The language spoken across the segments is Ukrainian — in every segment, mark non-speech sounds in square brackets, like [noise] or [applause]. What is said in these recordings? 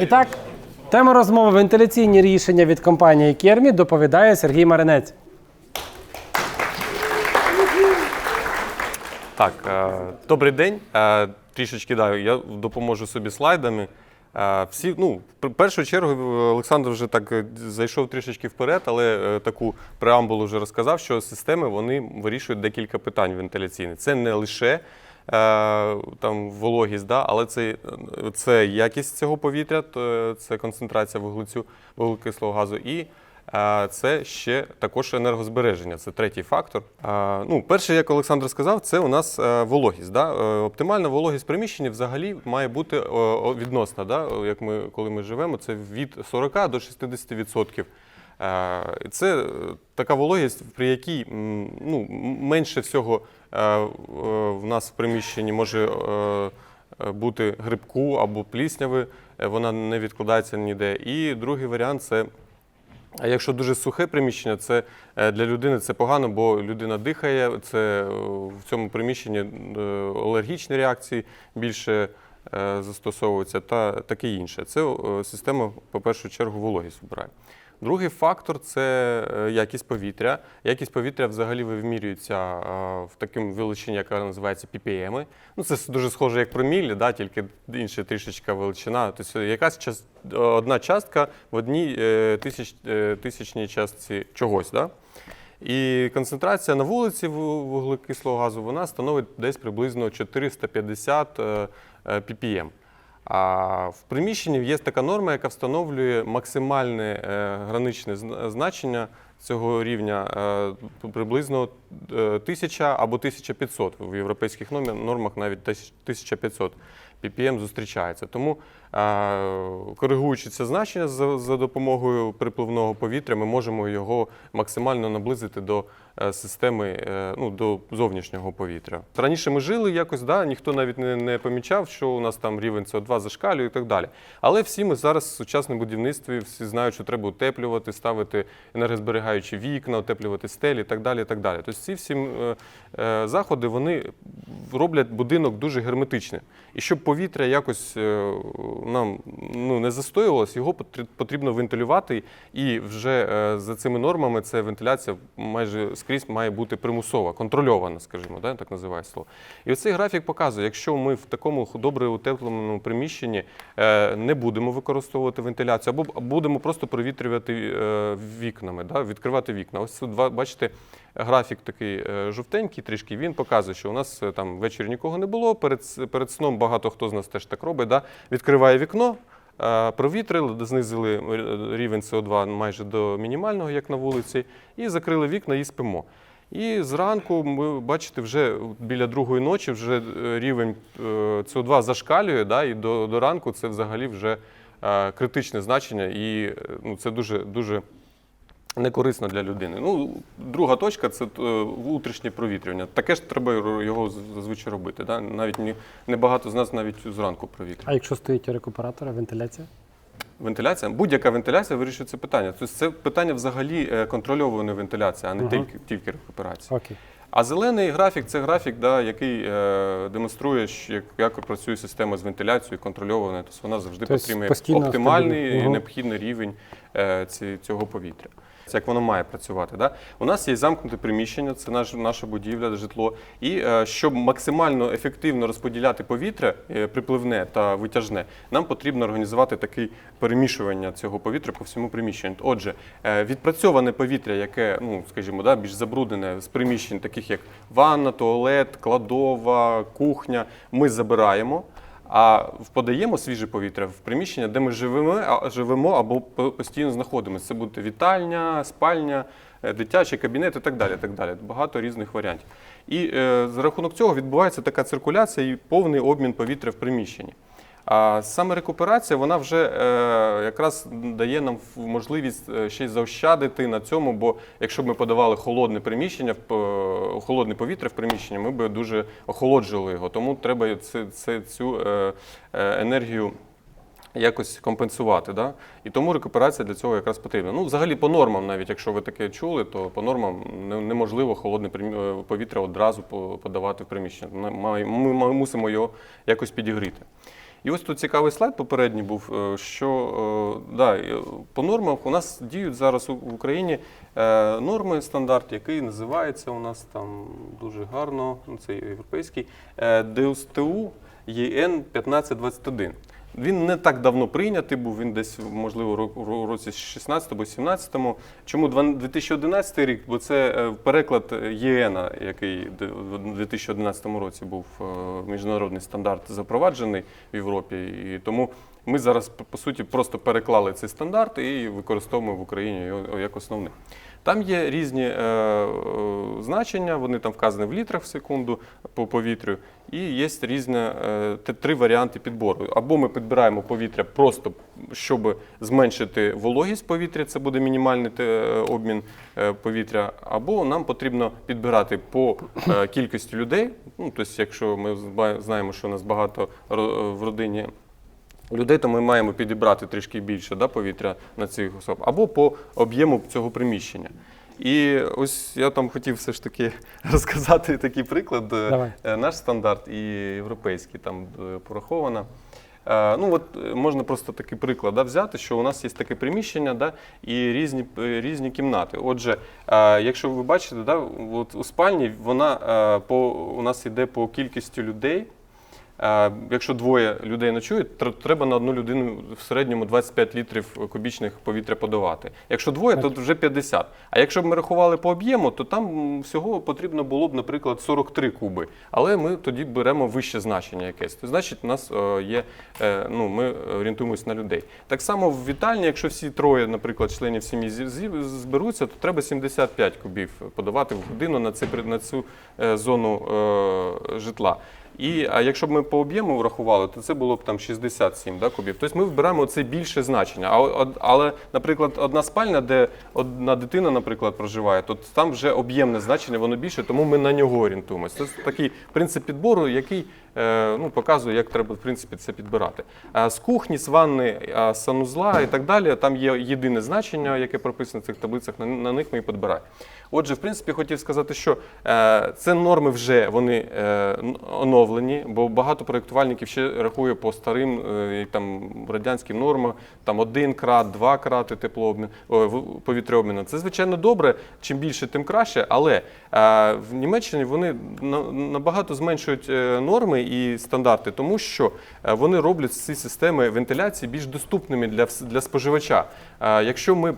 І так, тема розмови вентиляційні рішення від компанії Кермі доповідає Сергій Маринець. Так, е, добрий день. Е, Трішечки да, я допоможу собі слайдами. Е, Всі, ну, в першу чергу, Олександр вже так зайшов трішечки вперед, але таку преамбулу вже розказав, що системи вони вирішують декілька питань вентиляційних. Це не лише там вологість, да, але це, це якість цього повітря, це концентрація вуглецю, вуглекислого газу і Це ще також енергозбереження, це третій фактор. Ну, перше, як Олександр сказав, це у нас е, вологість. Да? Е, Оптимальна вологість приміщення взагалі має бути відносна. Да? Як ми, коли ми живемо, це від 40 до 60%. Е, Це е, така вологість, при якій ну, менше всього е, е, в нас в приміщенні може е, е, бути грибку або плісняви, е, вона не відкладається ніде. І другий варіант це а якщо дуже сухе приміщення, це е, для людини це погано, бо людина дихає, це е, в цьому приміщенні е, алергічні реакції більше е, застосовуються та таке інше. Це е, система, по першу чергу, вологість вбирає. Другий фактор це е, якість повітря. Якість повітря взагалі вимірюється е, в такому величині, яка називається PPM. Ну, це дуже схоже як промілі, да, тільки інша трішечка величина. Тобто якась час, одна частка в одній е, тисяч, тисячній частці чогось. Да? І концентрація на вулиці вуглекислого газу вона становить десь приблизно 450 е, е, ppm. А в приміщенні є така норма, яка встановлює максимальне е, граничне значення цього рівня е, приблизно е, 1000 або 1500. В європейських нормах навіть 1500 ppm зустрічається. Тому, е, коригуючи це значення за, допомогою припливного повітря, ми можемо його максимально наблизити до е, системи, е, ну, до зовнішнього повітря. Раніше ми жили якось, да, ніхто навіть не, не помічав, що у нас там рівень СО2 зашкалює і так далі. Але всі ми зараз в сучасному будівництві всі знають, що треба утеплювати, ставити енергозберігаючі вікна, утеплювати стелі і так далі. І так далі. Тобто ці всі е, е, заходи вони роблять будинок дуже герметичним. І щоб повітря якось е, нам ну, не застоювалось, його потрібно вентилювати. І вже е, за цими нормами це вентиляція майже скрізь має бути примусова, контрольована, скажімо, да, так називає слово. І оцей графік показує, якщо ми в такому добре утепленому приміщенні е, не будемо використовувати вентиляцію, або будемо просто провітрювати е, вікнами, да, відкривати вікна. Ось тут два- бачите. Графік такий е, жовтенький, трішки він показує, що у нас там ввечері нікого не було. Перед, перед сном багато хто з нас теж так робить. Да? Відкриває вікно, провітрили, знизили е, рівень СО2 майже до мінімального, як на вулиці, і закрили вікна і спимо. І зранку ми бачите, вже біля другої ночі вже е, рівень е, СО2 зашкалює, да, і до, до ранку це взагалі вже е, критичне значення, і е, ну, це дуже дуже не корисно для людини. Ну, друга точка це е, внутрішнє провітрювання. Таке ж треба його зазвичай робити. Да? Навіть небагато з нас навіть зранку провітрює. А якщо стоїть рекуператор, вентиляція? Вентиляція, будь-яка вентиляція вирішує це питання. Тобто це питання взагалі е, контрольованої вентиляції, а не Ага. тільки, тільки рекуперації. Окей. А зелений графік це графік, да, який е, демонструє, як, як працює система з вентиляцією контрольованою. Тобто вона завжди Тобто підтримує оптимальний стабільно. і необхідний рівень е, ці, цього повітря. Це як воно має працювати. Да? У нас є замкнуте приміщення, це наш, наша будівля, житло. І е, щоб максимально ефективно розподіляти повітря, е, припливне та витяжне, нам потрібно організувати таке перемішування цього повітря по всьому приміщенню. Отже, е, відпрацьоване повітря, яке, ну скажімо, да, більш забруднене з приміщень, таких як ванна, туалет, кладова, кухня, ми забираємо. А подаємо свіже повітря в приміщення, де ми живемо, живемо або постійно знаходимося. Це буде вітальня, спальня, е, дитячий кабінет і так далі. Так далі. Багато різних варіантів. І е, за рахунок цього відбувається така циркуляція і повний обмін повітря в приміщенні. А саме рекуперація вона вже е, якраз дає нам можливість е, ще й заощадити на цьому, бо якщо б ми подавали холодне приміщення, е, холодне повітря в приміщення, ми б дуже охолоджували його. Тому треба це, це, цю е, е, енергію якось компенсувати. Да? І тому рекуперація для цього якраз потрібна. Ну, взагалі, по нормам, навіть якщо ви таке чули, то по нормам неможливо холодне е, повітря одразу подавати в приміщення. Ми мусимо його якось підігріти. І ось тут цікавий слайд попередній був, е, що е, да, е, по нормах у нас діють зараз в Україні норми стандарт, який називається у нас там дуже гарно, ну, це європейський, ДСТУ ЄН 1521. Він не так давно прийнятий був, він десь, можливо, ро- році 16 або 17. Чому 2011 рік? Бо це е, переклад ЄН, який в 2011 році був е, міжнародний стандарт запроваджений в Європі. І тому ми зараз, по суті, просто переклали цей стандарт і використовуємо в Україні його як основний. Там є різні е, е, значення, вони там вказані в літрах в секунду по повітрю, і є різні е, три варіанти підбору. Або ми підбираємо повітря просто, щоб зменшити вологість повітря, це буде мінімальний те- обмін е, повітря, або нам потрібно підбирати по е, кількості людей. Ну, тобто, якщо ми знаємо, що у нас багато в родині людей, то ми маємо підібрати трішки більше да, повітря на цих особ, або по об'єму цього приміщення. І ось я там хотів все ж таки [laughs] розказати такий приклад. Е, Давай. е, Наш стандарт і європейський там е, пораховано. Ну, от можна просто такий приклад да, взяти, що у нас є таке приміщення да, і різні, різні кімнати. Отже, якщо ви бачите, да, от у спальні вона по, у нас йде по кількості людей. Якщо двоє людей ночують, тр- треба на одну людину в середньому 25 літрів кубічних повітря подавати. Якщо двоє, то вже 50. А якщо б ми рахували по об'єму, то там всього потрібно було б, наприклад, 43 куби. Але ми тоді беремо вище значення якесь. То значить, у нас е, є, е, ну, ми орієнтуємося на людей. Так само в вітальні, якщо всі троє, наприклад, членів сім'ї зберуться, то треба 75 кубів подавати в годину на, це, на цю е, зону житла. І а якщо б ми по об'єму врахували, то це було б там 67 да, кубів. Тобто ми вбираємо це більше значення. А, але, наприклад, одна спальня, де одна дитина, наприклад, проживає, то там вже об'ємне значення, воно більше, тому ми на нього орієнтуємося. Це такий принцип підбору, який ну, показує, як треба в принципі це підбирати. З кухні, з ванни, санузла і так далі, там є єдине значення, яке прописано в цих таблицях, на, них ми і підбираємо. Отже, в принципі, хотів сказати, що е, це норми вже вони е, оновлені, бо багато проєктувальників ще рахує по старим е, там радянським нормам, там один крат, два крати теплообмін, повітряобміну. Це звичайно добре. Чим більше, тим краще. Але е, в Німеччині вони набагато зменшують е, норми і стандарти, тому що е, вони роблять ці системи вентиляції більш доступними для, для споживача. Е, Якщо ми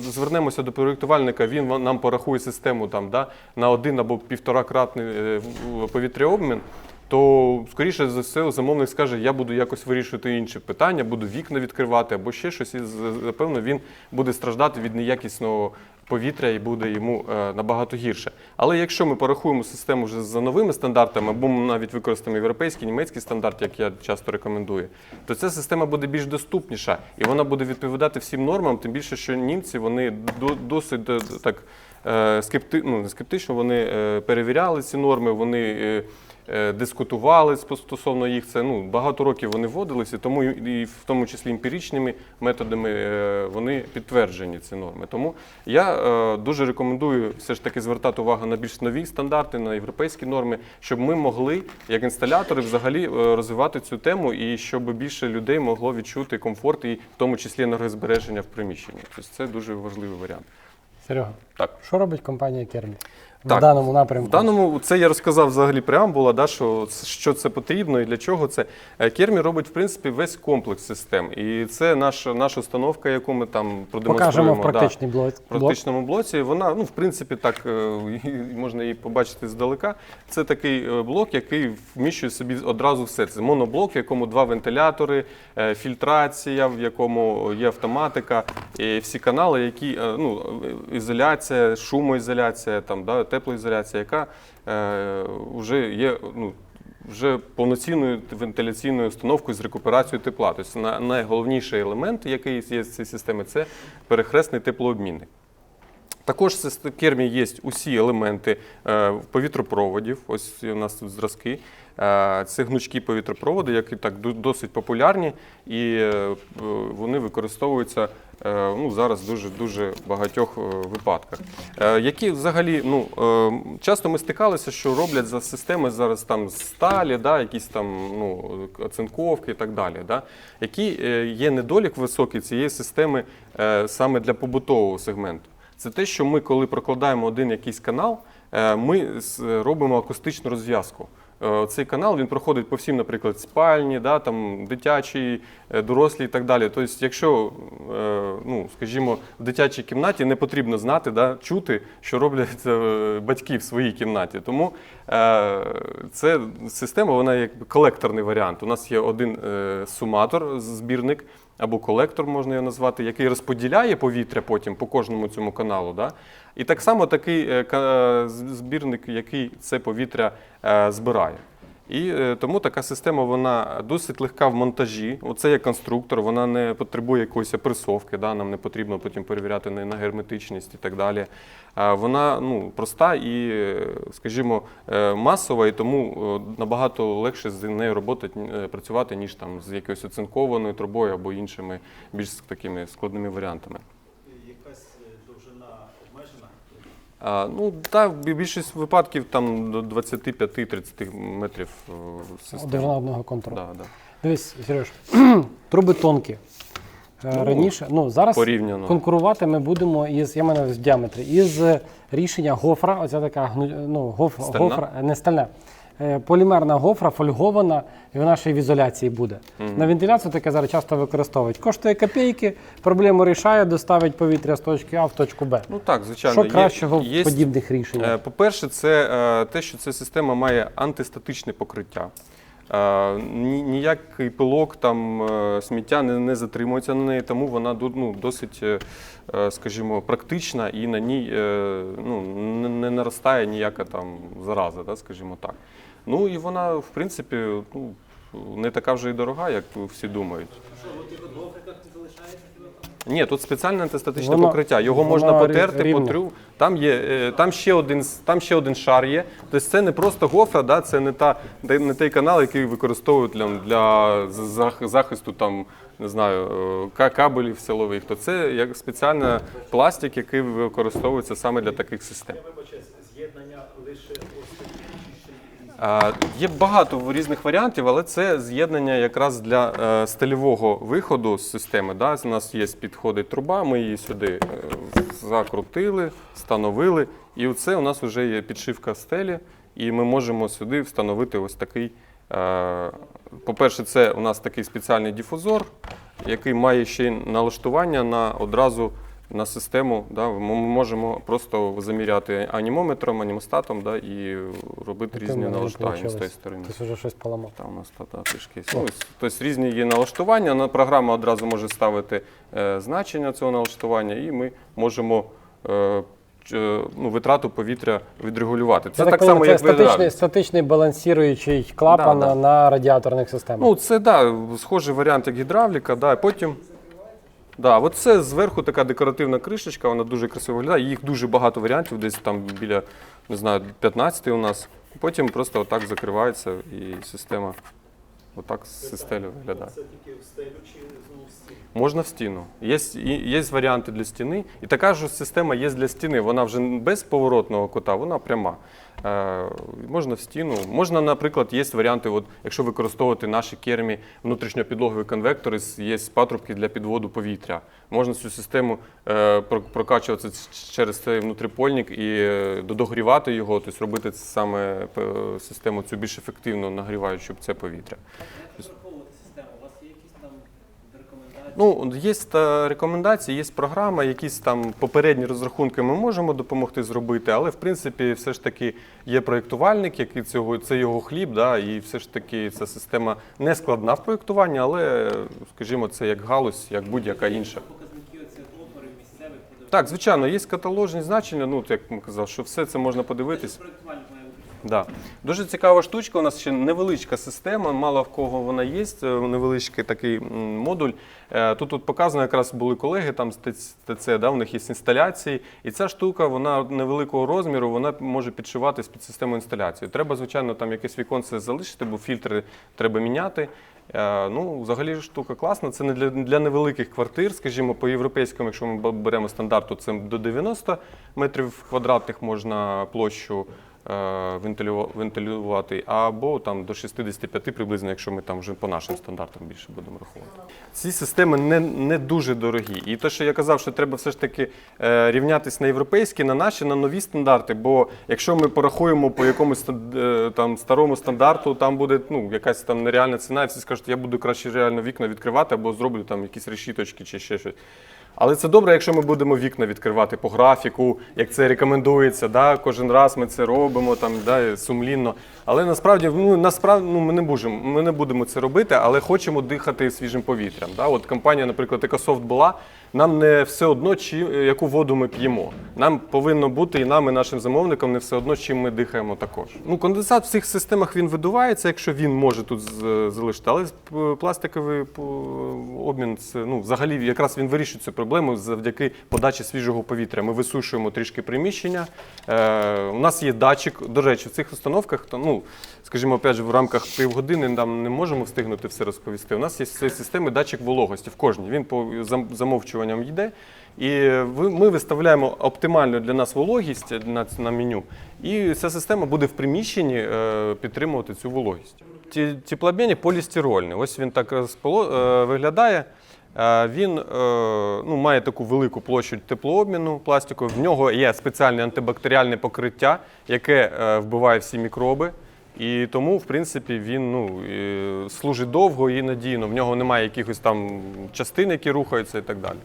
звернемося до проєктувальника, він нам порахує систему там, да, на один або півторакратний е, в- повітряобмін. То скоріше за все замовник скаже, я буду якось вирішувати інші питання, буду вікна відкривати або ще щось, і з- напевно він буде страждати від неякісного повітря і буде йому е, набагато гірше. Але якщо ми порахуємо систему вже за новими стандартами, або ми навіть використаємо європейський, німецький стандарт, як я часто рекомендую, то ця система буде більш доступніша і вона буде відповідати всім нормам, тим більше, що німці вони до- досить е, так е, скепти, ну, скептично, вони перевіряли ці норми, вони. Е, Дискутували стосовно їх, це ну багато років вони вводилися, тому і в тому числі емпіричними методами е, вони підтверджені ці норми. Тому я е, дуже рекомендую все ж таки звертати увагу на більш нові стандарти, на європейські норми, щоб ми могли, як інсталятори, взагалі розвивати цю тему і щоб більше людей могло відчути комфорт і в тому числі енергозбереження в приміщенні. Тобто це дуже важливий варіант. Серега, Так. що робить компанія Кермі в даному напрямку? В даному це я розказав взагалі преамбула, да, що, що це потрібно і для чого це. Е, Кермі робить в принципі весь комплекс систем. І це наша, наша установка, яку ми там продемонструємо. Покажемо в да. практичній блок. В практичному блоці вона, ну, в принципі, так е, [laughs] можна її побачити здалека. Це такий е, блок, який вміщує собі одразу все. Це моноблок, в якому два вентилятори, фільтрація, в якому є автоматика, і всі канали, які е, ну, ізоляція, шумоізоляція, там, да, теплоізоляція, яка е, вже є. Ну, вже повноцінною вентиляційною установкою з рекуперацією тепла. Тобто на- найголовніший елемент, який є з цієї системи, це перехресний теплообмінник. Також в кермі є усі елементи е, повітропроводів. Ось у нас тут зразки. Е, Це гнучкі повітропроводи, які так досить популярні, і вони використовуються ну, зараз дуже дуже багатьох е, випадках. Е, Які взагалі ну е, часто ми стикалися, що роблять за системи зараз там сталі, да, якісь там ну оцинковки і так далі. Да, які е, є недолік високий цієї системи е, саме для побутового сегменту. Це те, що ми, коли прокладаємо один якийсь канал, е, ми робимо акустичну розв'язку. Е, Цей канал він проходить по всім, наприклад, спальні, да, там, дитячі, е, дорослі і так далі. Тобто, якщо, е, ну, скажімо, в дитячій кімнаті не потрібно знати, да, чути, що роблять батьки в своїй кімнаті. Тому це система, вона як колекторний варіант. У нас є один суматор, збірник, або колектор можна його назвати, який розподіляє повітря потім по кожному цьому каналу. Да? І так само такий е, збірник, який це повітря е, збирає. І е, тому така система вона досить легка в монтажі. Оце є конструктор, вона не потребує якоїсь опресовки, да? нам не потрібно потім перевіряти на, герметичність і так далі. Вона ну, проста і, е, скажімо, е, масова, і тому е, набагато легше з нею роботи, е, працювати, ніж там з якоюсь оцинкованою трубою або іншими більш такими складними варіантами. Якась е, довжина обмежена. А, ну, так, в більшість випадків там до 25-30 метрів системи. система. на одного контролю. Да, да. Дивись, Сереж, [clears throat] труби тонкі. Е, Ну, Раніше, ну зараз порівняно. конкурувати ми будемо із, я мене в діаметрі, із е, рішення гофра, оця така ну, гоф, Стальна? гофра, е, не стальна. Е, Полімерна гофра, фольгована, і вона ще й в ізоляції буде. На вентиляцію таке зараз часто використовують. Коштує копійки, проблему рішає, доставить повітря з точки А в точку Б. Ну так, звичайно. Що кращого в є, подібних рішеннях? Е, По-перше, це е, те, що ця система має антистатичне покриття. Ні- Ніякий пилок, там, е, сміття не, не затримується на неї, тому вона ну, досить, е, е, скажімо, практична і на ній ну, не, наростає ніяка там зараза, да, скажімо так. Ну і вона, в принципі, ну, не така вже і дорога, як всі думають. Що, от тих не залишається? Ні, тут спеціальне антистатичне Воно- покриття. Його можна рі- потерти, рівне. потрю. Там є е, там ще один с- там ще один шар є. Тобто це не просто гофра, да, це не та де- не той канал, який використовують для, для з- зах- захисту там. Не знаю, е, ка- кабелів силових, то це як спеціальний пластик, який використовується саме для таких систем. Я вибачаюсь, з'єднання лише ось такі чи ще й різні. А, Є багато різних варіантів, але це з'єднання якраз для е, стильового виходу з системи. Да? У нас є підходить труба, ми її сюди е, закрутили, встановили. І оце у нас вже є підшивка стелі, і ми можемо сюди встановити ось такий. е, По-перше, це у нас такий спеціальний дифузор, який має ще налаштування на одразу на систему. Да? Ми можемо просто заміряти анімометром, анімостатом да? і робити різні мене не налаштування з получилось. сторони. Хтось вже щось поламав. Там у нас та, та, трішки. Ну, ось, тобто різні є налаштування. На- Програма одразу може ставити е, значення цього налаштування, і ми можемо е, ч- е, ну, витрату повітря відрегулювати. Це так, само, як в статичний, статичний балансіруючий клапан Да, да. на радіаторних системах. Ну, це да, схожий варіант, як гідравліка. Да, потім. Да, от це зверху така декоративна кришечка, вона дуже красиво виглядає. Їх дуже багато варіантів, десь там біля не знаю, 15 у нас. Потім просто отак закривається і система отак з стелю виглядає. Це тільки в стелю чи знову в стіну? Можна в стіну. Є, є варіанти для стіни. І така ж система є для стіни. Вона вже без поворотного кута, вона пряма. Е, можна в стіну. Можна, наприклад, є варіанти, от, якщо використовувати наші кермі внутрішньопідлогові конвектори, є патрубки для підводу повітря. Можна цю систему е, прокачувати через цей внутріпольник і додогрівати догрівати його, тобто робити саме е, систему цю більш ефективно нагріваючи це повітря. Розраховувати систему. У вас є якісь там рекомендації? Ну, є та рекомендації, є програма, якісь там попередні розрахунки ми можемо допомогти зробити, але в принципі все ж таки є проєктувальник, який цього це його хліб, да, і все ж таки ця система не складна в проєктуванні, але, скажімо, це як галузь, як будь-яка інша. Так, звичайно, є каталожні значення. Ну, як ми казав, що все це можна подивитись. Да. Дуже цікава штучка. У нас ще невеличка система, мало в кого вона є. е, Невеличкий такий модуль. Е, Тут от показано, якраз були колеги там з ТЦ, да, в них є інсталяції. І ця штука, вона невеликого розміру, вона може підшиватись під систему інсталяції. Треба, звичайно, там якесь віконце залишити, бо фільтри треба міняти. Е, Ну, взагалі штука класна. Це не для, для невеликих квартир, скажімо, по європейському, якщо ми беремо стандарт, то це до 90 метрів квадратних можна площу вентилювати, або там до 65 приблизно, якщо ми там вже по нашим стандартам більше будемо рахувати. Ці системи не, не дуже дорогі. І те, що я казав, що треба все ж таки е, рівнятись на європейські, на наші, на нові стандарти. Бо якщо ми порахуємо по якомусь е, там старому стандарту, там буде ну, якась там нереальна ціна, і всі скажуть, я буду краще реально вікна відкривати або зроблю там якісь решіточки чи ще щось. Але це добре, якщо ми будемо вікна відкривати по графіку, як це рекомендується. Да? Кожен раз ми це робимо там, да, сумлінно. Але насправді ну, насправді ну, ми, не будемо, ми не будемо це робити, але хочемо дихати свіжим повітрям. Да? От компанія, наприклад, Екософт була. Нам не все одно, чи, яку воду ми п'ємо. Нам повинно бути і нам, і нашим замовникам не все одно, чим ми дихаємо також. Ну, конденсат в цих системах він видувається, якщо він може тут залишити. Але пластиковий обмін це ну, взагалі якраз він вирішує цю проблему завдяки подачі свіжого повітря. Ми висушуємо трішки приміщення. Е, у нас є датчик. До речі, в цих установках, то, ну, скажімо, опять же, в рамках півгодини там не можемо встигнути все розповісти. У нас є з системи датчик вологості в кожній. Він по зам- замовчуванням йде. І ми виставляємо оптимальну для нас вологість на, меню, і ця система буде в приміщенні е, підтримувати цю вологість. Теплообмінник полістирольний. Ось він так е, виглядає. Е, Він ну, має таку велику площу теплообміну пластику. В нього є спеціальне антибактеріальне покриття, яке вбиває всі мікроби. І тому, в принципі, він ну, служить довго і надійно. В нього немає якихось там частин, які рухаються і так далі.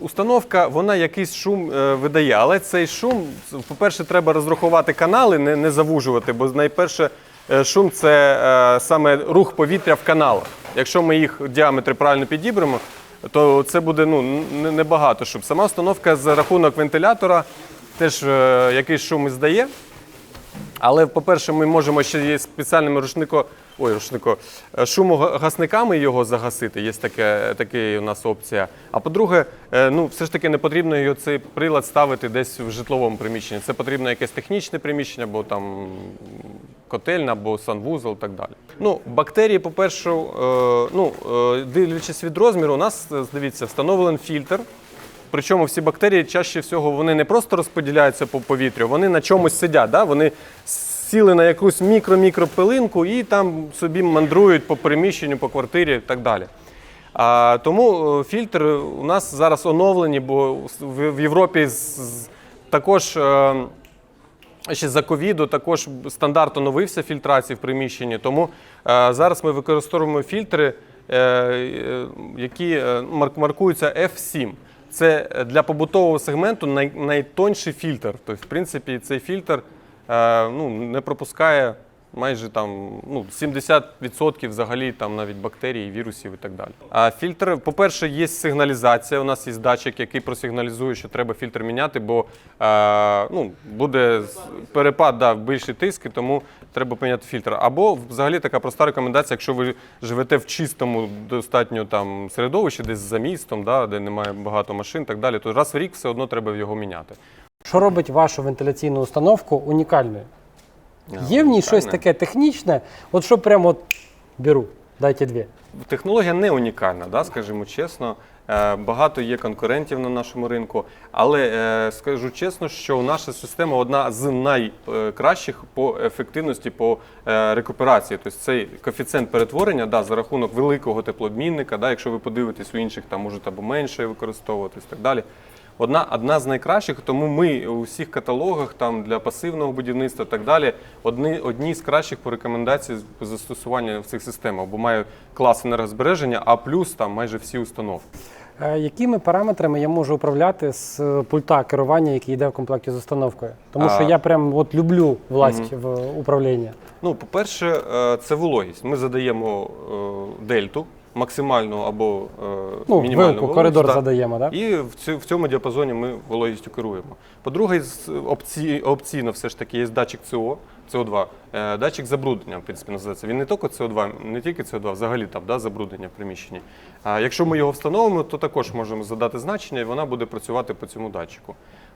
Установка, вона якийсь шум е, видає, але цей шум, по-перше, треба розрахувати канали, не, не завужувати, бо найперше е, шум це е, саме рух повітря в каналах. Якщо ми їх діаметри правильно підібремо, то це буде ну, небагато шум. Сама установка за рахунок вентилятора теж якийсь шум здає. Але, по-перше, ми можемо ще є спеціальними рушнико, ой, рушнико, е, шумогасниками його загасити. Є таке, таке у нас опція. А по-друге, е, ну, все ж таки не потрібно його цей прилад ставити десь в житловому приміщенні. Це потрібно якесь технічне приміщення, або там котельна, або санвузол і так далі. Ну, бактерії, по-перше, е, ну, дивлячись від розміру, у нас, дивіться, встановлений фільтр. Причому всі бактерії чаще всього вони не просто розподіляються по повітрю, вони на чомусь сидять. Да? Вони сіли на якусь мікро-мікро пилинку і там собі мандрують по приміщенню, по квартирі і так далі. А, тому е, фільтри у нас зараз оновлені, бо в, Європі також. е, Ще за ковіду також стандарт оновився фільтрації в приміщенні, тому е, зараз ми використовуємо фільтри, е, е, які марк- маркуються F7. Це для побутового сегменту най, найтонший фільтр. Тобто, в принципі, цей фільтр е, ну, не пропускає майже там ну, 70% взагалі там навіть бактерій, вірусів і так далі. А фільтр, по-перше, є сигналізація. У нас є датчик, який просигналізує, що треба фільтр міняти, бо е, ну, буде перепад, да, більший тиск, і тому треба поміняти фільтр. Або взагалі така проста рекомендація, якщо ви живете в чистому достатньо там середовищі, десь за містом, да, де немає багато машин так далі, то раз в рік все одно треба його міняти. Що робить вашу вентиляційну установку унікальною? Є в ній щось таке технічне, от що прямо от беру, дайте дві. Технологія не унікальна, да, скажімо чесно. Е, Багато є конкурентів на нашому ринку, але е, скажу чесно, що наша система одна з найкращих по ефективності по е, рекуперації. Тобто цей коефіцієнт перетворення да, за рахунок великого теплообмінника, да, якщо ви подивитесь у інших, там можуть або менше використовуватись так далі. Одна, одна з найкращих, тому ми у всіх каталогах там для пасивного будівництва і так далі одні, одні з кращих по рекомендації застосування в цих системах, бо має клас енергозбереження, а плюс там майже всі установки. Е, Якими параметрами я можу управляти з пульта керування, який йде в комплекті з установкою? Тому що А. я прям от люблю власть в управління. Ну, по-перше, е, це вологість. Ми задаємо е, дельту максимальну або е, Ну, мінімальну вилку, коридор да. задаємо, так? І в, цю, в цьому діапазоні ми вологістю керуємо. По-друге, опці, опційно все ж таки є датчик СО, СО2, е, датчик забруднення, в принципі, називається. Він не тільки СО2, не тільки СО2, взагалі там да, забруднення в приміщенні. А якщо ми його встановимо, то також можемо задати значення, і вона буде працювати по цьому датчику.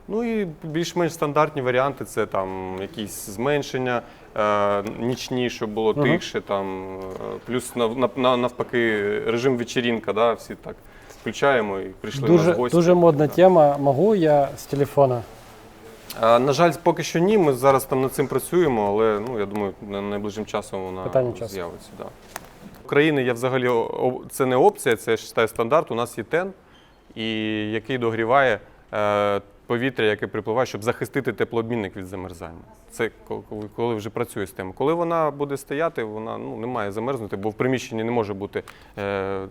Ну і більш-менш стандартні варіанти це там якісь зменшення, е, нічні, щоб було Мгм. тихше, там, е, плюс нав, нав- нав- навпаки режим вечірінка, да, всі так включаємо і прийшли Дуже, нас гості. дуже модна Да. тема. Могу я з телефона? А, на жаль, поки що ні. Ми зараз там над цим працюємо, але ну я думаю, на найближчим часом вона Питання часу. з'явиться. Да. України я взагалі о- о- це не опція, це я вважаю стандарт. У нас є тен, і який догріває е, повітря, яке припливає, щоб захистити теплообмінник від замерзання. Це коли, вже працює система. Коли вона буде стояти, вона ну, не має замерзнути, бо в приміщенні не може бути. Е,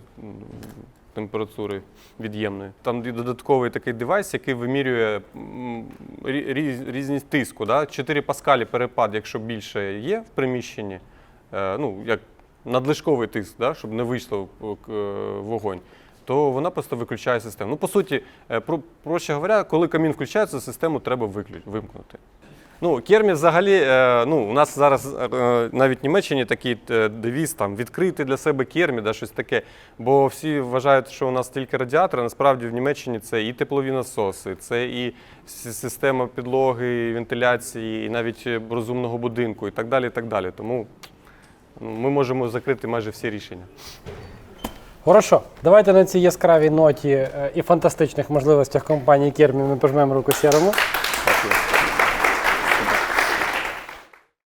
Температури від'ємної. Там додатковий такий девайс, який вимірює різ- різність тиску. Да? 4 паскалі перепад, якщо більше є в приміщенні, е, ну, як надлишковий тиск, да? щоб не вийшло е, е, вогонь, то вона просто виключає систему. Ну, по суті, е, про, проще говоря, коли камін включається, систему треба виклю- вимкнути. Ну, Кермі взагалі, е, ну, у нас зараз е, навіть в Німеччині такий девіз там відкрити для себе кермі, да, щось таке. Бо всі вважають, що у нас тільки радіатори. Насправді в Німеччині це і теплові насоси, це і система підлоги, і вентиляції, і навіть розумного будинку, і так далі. І так далі. Тому ми можемо закрити майже всі рішення. Хорошо, давайте на цій яскравій ноті е, і фантастичних можливостях компанії Кермі ми пожмемо руку сірому. Дякую.